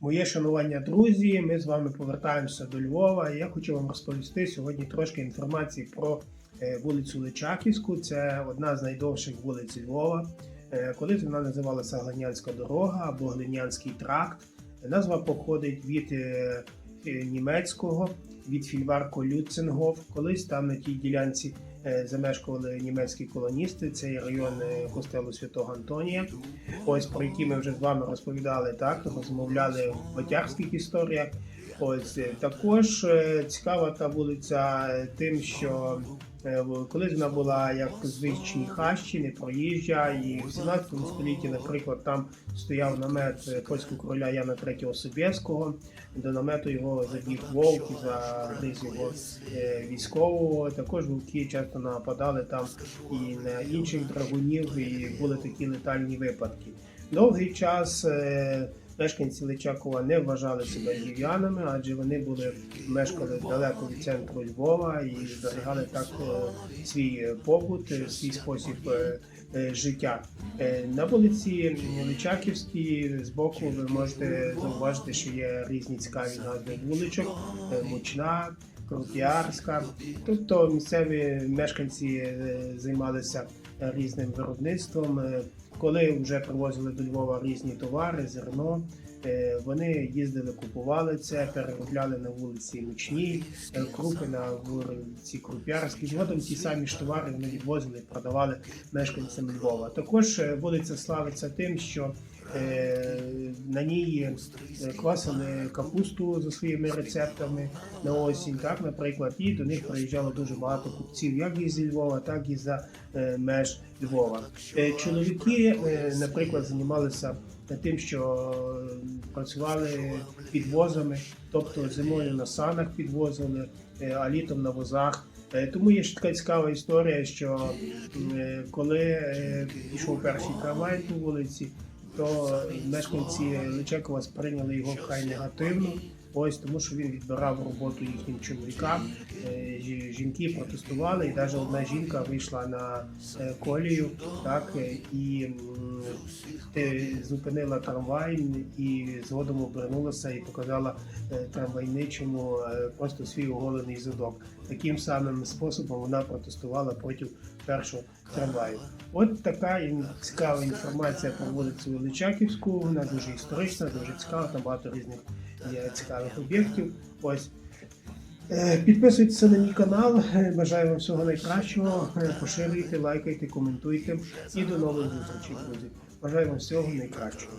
Моє шанування, друзі. Ми з вами повертаємося до Львова. Я хочу вам розповісти сьогодні трошки інформації про е, вулицю Личаківську. Це одна з найдовших вулиць Львова. Е, Колись вона називалася Глинянська дорога або Глинянський тракт. Назва походить від е, німецького, від фільварку Люценгоф. Колись там на тій ділянці е, замешкували німецькі колоністи. Цей район е, костелу Святого Антонія. Ось про які ми вже з вами розповідали, так розмовляли в батярських історіях. Ось також е, цікава та вулиця тим, що е, колись вона була як звичні хащі, не проїжджа, і в 17 столітті, наприклад, там стояв намет е, польського короля Яна III Собєського. До намету його забіг вовк і загриз його військового. Також вовки часто нападали там і на інших драгунів, і були такі летальні випадки. Довгий час мешканці Личакова не вважали себе львів'янами, адже вони були мешкали далеко від центру Львова і зберігали так е, свій е, побут, е, свій спосіб життя. На вулиці Личаківській збоку ви можете зауважити, що є різні цікаві назви вуличок, мучна. Круп'ярська, тобто місцеві мешканці займалися різним виробництвом. Коли вже привозили до Львова різні товари, зерно, е, вони їздили, купували це, переробляли на вулиці Мучній, е, крупи на вулиці Круп'ярській. Згодом ті самі ж товари вони відвозили, продавали мешканцям Львова. Також е, вулиця славиться тим, що на ній квасили капусту за своїми рецептами на осінь, так, наприклад, і до них приїжджало дуже багато купців, як із Львова, так і за меж Львова. Е, Чоловіки, е, наприклад, займалися тим, що е, працювали підвозами, тобто зимою на санах підвозили, е, а літом на возах. Е, Тому є така цікава історія, що е, коли е, пішов перший трамвай по вулиці, то мешканці Личакова сприйняли його вкрай негативно. Ось тому, що він відбирав роботу їхнім чоловікам. Жі- Жінки протестували, і навіть одна жінка вийшла на е, колію, так е, і зупинила трамвай і згодом обернулася і показала е, трамвайничому просто свій оголений задок. Таким самим способом вона протестувала проти першого трамваю. От така цікава інформація про вулицю Личаківську. Вона дуже історична, дуже цікава, там багато різних цікавих об'єктів. Ось. Е, Підписуйтеся на мій канал. Е, Бажаю вам всього найкращого. Е, Поширюйте, лайкайте, коментуйте. І до нових зустрічей, друзі. Бажаю вам всього найкращого.